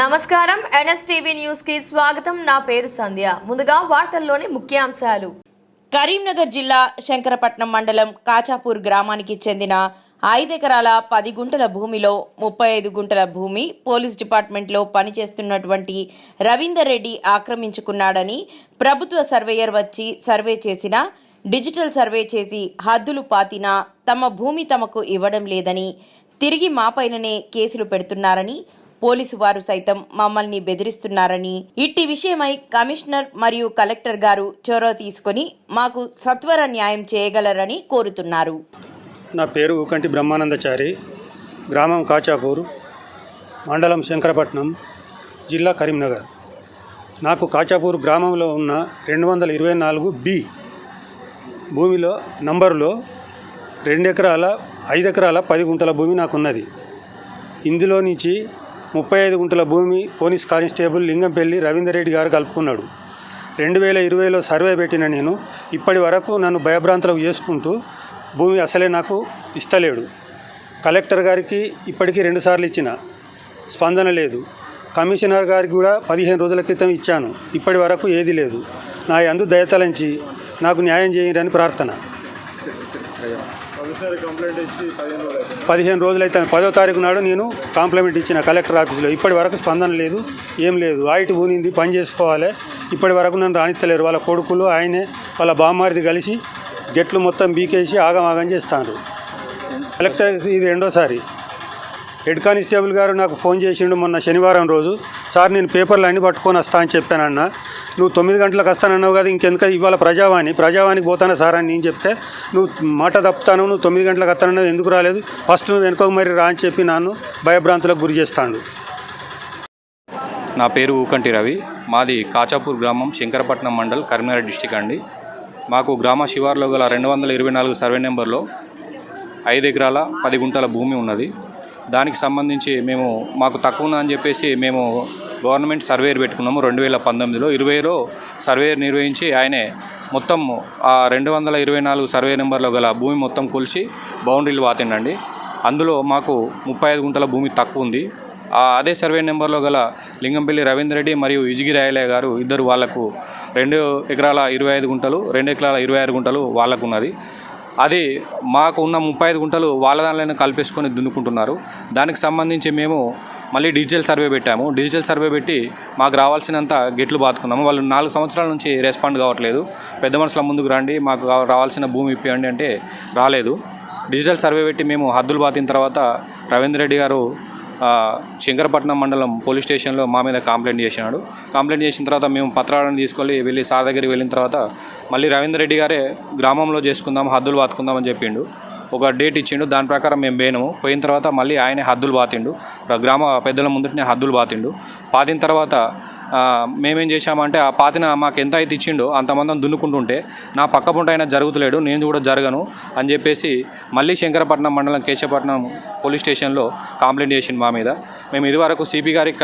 నమస్కారం. ఎన్ఎస్టీవీ న్యూస్కి స్వాగతం. నా పేరు సంధ్య. ముందుగా వార్తల్లోని ముఖ్యాంశాలు. కరీంనగర్ జిల్లా శంకరపట్నం మండలం కాచాపూర్ గ్రామానికి చెందిన ఐదెకరాల పది గుంటల భూమిలో ముప్పై ఐదు గుంటల భూమి పోలీస్ డిపార్ట్మెంట్లో పనిచేస్తున్నటువంటి రవీందర్ రెడ్డి ఆక్రమించుకున్నాడని ప్రభుత్వ సర్వేయర్ వచ్చి సర్వే చేసిన డిజిటల్ సర్వే చేసి హద్దులు పాతినా తమ భూమి తమకు ఇవ్వడం లేదని తిరిగి మాపైననే కేసులు పెడుతున్నారని పోలీసు వారు సైతం మమ్మల్ని బెదిరిస్తున్నారని ఇట్టి విషయమై కమిషనర్ మరియు కలెక్టర్ గారు చొరవ తీసుకొని మాకు సత్వర న్యాయం చేయగలరని కోరుతున్నారు. నా పేరు ఊకంటి బ్రహ్మానందచారి గ్రామం కాచాపూర్ మండలం శంకరపట్నం జిల్లా కరీంనగర్. నాకు కాచాపూర్ గ్రామంలో ఉన్న రెండు వందల ఇరవై నాలుగు బి భూమిలో నంబరులో రెండు ఎకరాల ఐదు ఎకరాల పది గుంటల భూమి నాకున్నది. ఇందులో నుంచి ముప్పై ఐదు గుంటల భూమి పోలీస్ కానిస్టేబుల్ లింగంపల్లి రవీందర్ రెడ్డి గారు కలుపుకున్నాడు. రెండు వేల ఇరవైలో సర్వే పెట్టిన నేను ఇప్పటి వరకు నన్ను భయభ్రాంతులకు చేసుకుంటూ భూమి అసలే నాకు ఇస్తలేడు. కలెక్టర్ గారికి ఇప్పటికీ రెండుసార్లు ఇచ్చిన స్పందన లేదు. కమిషనర్ గారికి కూడా పదిహేను రోజుల క్రితం ఇచ్చాను. ఇప్పటి వరకు ఏది లేదు. నా యందు దయతలంచి నాకు న్యాయం చేయరని ప్రార్థన. పదిహేను రోజులైతే పదో తారీఖు నాడు నేను కాంప్లిమెంట్ ఇచ్చిన కలెక్టర్ ఆఫీస్లో. ఇప్పటి వరకు స్పందన లేదు ఏం లేదు. ఆయిటి పోనింది పని చేసుకోవాలి. ఇప్పటి వరకు నన్ను రాణిస్తలేరు వాళ్ళ కొడుకులు ఆయనే వాళ్ళ బామ్మారిది కలిసి గెట్లు మొత్తం బీకేసి ఆగమాగం చేస్తాను కలెక్టర్ ఇది రెండోసారి. హెడ్ కానిస్టేబుల్ గారు నాకు ఫోన్ చేసిండు మొన్న శనివారం రోజు. సార్ నేను పేపర్లు అన్నీ పట్టుకొని వస్తా అని చెప్పానన్న. నువ్వు తొమ్మిది గంటలకు వస్తానన్నావు కదా ఇంకెందుక ఇవాళ ప్రజావాణి? ప్రజావాణికి పోతాను సార్ అని నేను చెప్తే నువ్వు మాట తప్పుతాను నువ్వు తొమ్మిది గంటలకు వస్తానన్నావు ఎందుకు రాలేదు? ఫస్ట్ నువ్వు వెనుకోక మరి రా అని చెప్పి నన్ను భయభ్రాంతులకు గురి చేస్తాడు. నా పేరు ఊకంటి రవి. మాది కాచాపూర్ గ్రామం శంకరపట్నం మండల్ కరీంనగర్ డిస్టిక్ అండి. మాకు గ్రామ శివార్లో గల రెండు వందల ఇరవై నాలుగు సర్వే నెంబర్లో ఐదు ఎకరాల పది గుంటల భూమి ఉన్నది. దానికి సంబంధించి మేము మాకు తక్కువ ఉందని చెప్పేసి మేము గవర్నమెంట్ సర్వేర్ పెట్టుకున్నాము రెండు వేల పంతొమ్మిదిలో. ఇరవైలో సర్వేర్ నిర్వహించి ఆయనే మొత్తం ఆ రెండు వందల ఇరవై నాలుగు సర్వే నెంబర్లో గల భూమి మొత్తం కొలిచి బౌండరీలు వాతిండండి. అందులో మాకు ముప్పై ఐదు గుంటల భూమి తక్కువ ఉంది. అదే సర్వే నెంబర్లో గల లింగంపల్లి రవీందర్ రెడ్డి మరియు ఇజిగి రాయలే గారు ఇద్దరు వాళ్ళకు రెండు ఎకరాల ఇరవై ఐదు గుంటలు రెండు ఎకరాల ఇరవై ఆరు గుంటలు వాళ్ళకు ఉన్నది. అది మాకు ఉన్న ముప్పై ఐదు గుంటలు వాళ్ళ దానిలో కలిపేసుకొని దున్నుకుంటున్నారు. దానికి సంబంధించి మేము మళ్ళీ డిజిటల్ సర్వే పెట్టాము. డిజిటల్ సర్వే పెట్టి మాకు రావాల్సినంత గెట్లు బాతుకున్నాము వాళ్ళు నాలుగు సంవత్సరాల నుంచి రెస్పాండ్ కావట్లేదు. పెద్ద మనుషుల ముందుకు రండి మాకు రావాల్సిన భూమి ఇప్పియండి అంటే రాలేదు. డిజిటల్ సర్వే పెట్టి మేము హద్దులు బాతిన తర్వాత రవీంద్ర రెడ్డి గారు శంకరపట్నం మండలం పోలీస్ స్టేషన్లో మా మీద కంప్లైంట్ చేసినాడు. కంప్లైంట్ చేసిన తర్వాత మేము పత్రాలను తీసుకొని వెళ్ళి సార్ దగ్గరికి వెళ్ళిన తర్వాత మళ్ళీ రవీందర్ రెడ్డి గారే గ్రామంలో చేసుకుందాం హద్దులు బాతుకుందామని చెప్పిండు. ఒక డేట్ ఇచ్చిండు దాని ప్రకారం మేము పోయినాము. పోయిన తర్వాత మళ్ళీ ఆయనే హద్దులు బాతిండు. గ్రామ పెద్దల ముందుటనే హద్దులు బాతిండు. పాతిన తర్వాత మేమేం చేశామంటే ఆ పాతిన మాకు ఎంత అయితే ఇచ్చిండో అంతమందం దున్నుకుంటుంటే నా పక్క పుంట అయినా జరుగుతలేడు నేను కూడా జరగను అని చెప్పేసి మళ్ళీ శంకరపట్నం మండలం కేశవపట్నం పోలీస్ స్టేషన్లో కంప్లైంట్ చేసింది మా మీద. మేము ఇదివరకు సిపి గారికి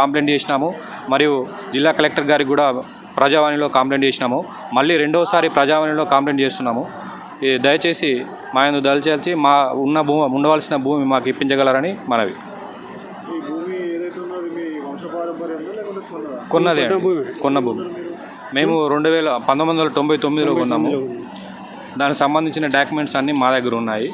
కంప్లైంట్ చేసినాము మరియు జిల్లా కలెక్టర్ గారికి కూడా ప్రజావాణిలో కంప్లైంట్ చేసినాము మళ్ళీ రెండోసారి ప్రజావాణిలో కంప్లైంట్ చేస్తున్నాము. దయచేసి మా యందు దయచేసి మా ఉన్న భూమి ఉండవలసిన భూమి మాకు ఇప్పించగలరని మనవి. కొన్నదే. కొన్న భూమి. మేము రెండు వేల పంతొమ్మిది వందల తొంభై తొమ్మిదిలో కొన్నాము. దానికి సంబంధించిన డాక్యుమెంట్స్ అన్నీ మా దగ్గర ఉన్నాయి.